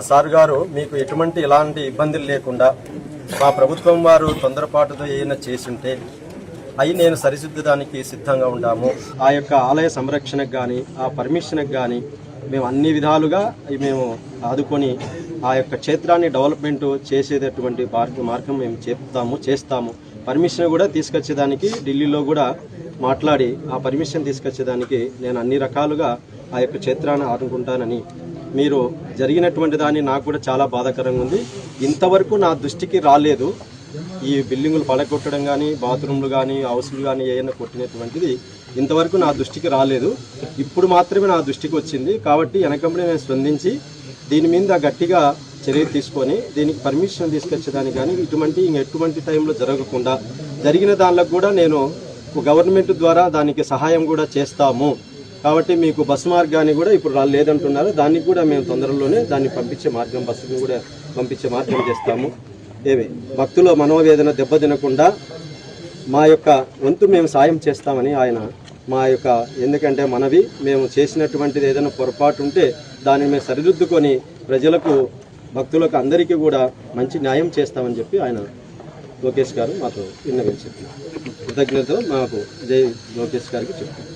Sir గారు మీకు ఎటువంటి ఎలాంటి ఇబ్బందులు లేకుండా మా ప్రభుత్వం వారు తొందరపాటుతో ఏమైనా చేసుంటే అవి నేను సరిదిద్దడానికి సిద్ధంగా ఉండాము ఆ యొక్క ఆలయ సంరక్షణకు కానీ ఆ పర్మిషన్కి కానీ మేము అన్ని విధాలుగా మేము ఆదుకొని ఆ యొక్క క్షేత్రాన్ని డెవలప్మెంట్ చేసేటటువంటి మార్గం మార్గం మేము చెప్తాము చేస్తాము. పర్మిషన్ కూడా తీసుకొచ్చేదానికి ఢిల్లీలో కూడా మాట్లాడి ఆ పర్మిషన్ తీసుకొచ్చేదానికి నేను అన్ని రకాలుగా ఆ యొక్క క్షేత్రాన్ని ఆదుకుంటానని మీరు జరిగినటువంటి దాన్ని నాకు కూడా చాలా బాధాకరంగా ఉంది. ఇంతవరకు నా దృష్టికి రాలేదు. ఈ బిల్డింగులు పడగొట్టడం కానీ బాత్రూమ్లు కానీ హౌస్లు కానీ ఏమైనా కొట్టినటువంటిది ఇంతవరకు నా దృష్టికి రాలేదు. ఇప్పుడు మాత్రమే నా దృష్టికి వచ్చింది. కాబట్టి వెనకంపడే నేను స్పందించి దీని మీద గట్టిగా చర్య తీసుకొని దీనికి పర్మిషన్ తీసుకొచ్చేదానికి కానీ ఇటువంటి ఇంక ఎటువంటి టైంలో జరగకుండా జరిగిన దానిలో కూడా నేను గవర్నమెంట్ ద్వారా దానికి సహాయం కూడా చేస్తాము. కాబట్టి మీకు బస్సు మార్గాన్ని కూడా ఇప్పుడు లేదంటున్నారు. దానికి కూడా మేము తొందరలోనే దాన్ని పంపించే మార్గం బస్సును కూడా పంపించే మార్గం చేస్తాము. ఏమి? భక్తుల మనోవేదన దెబ్బతినకుండా మా యొక్క వంతు మేము సాయం చేస్తామని ఆయన మా యొక్క ఎందుకంటే మనవి మేము చేసినటువంటిది ఏదైనా పొరపాటు ఉంటే దాన్ని మేము సరిదిద్దుకొని ప్రజలకు భక్తులకు అందరికీ కూడా మంచి న్యాయం చేస్తామని చెప్పి ఆయన లోకేష్ గారు మాకు విన్నవించారు. కృతజ్ఞతలు మాకు. జై లోకేష్ గారికి చెప్తాను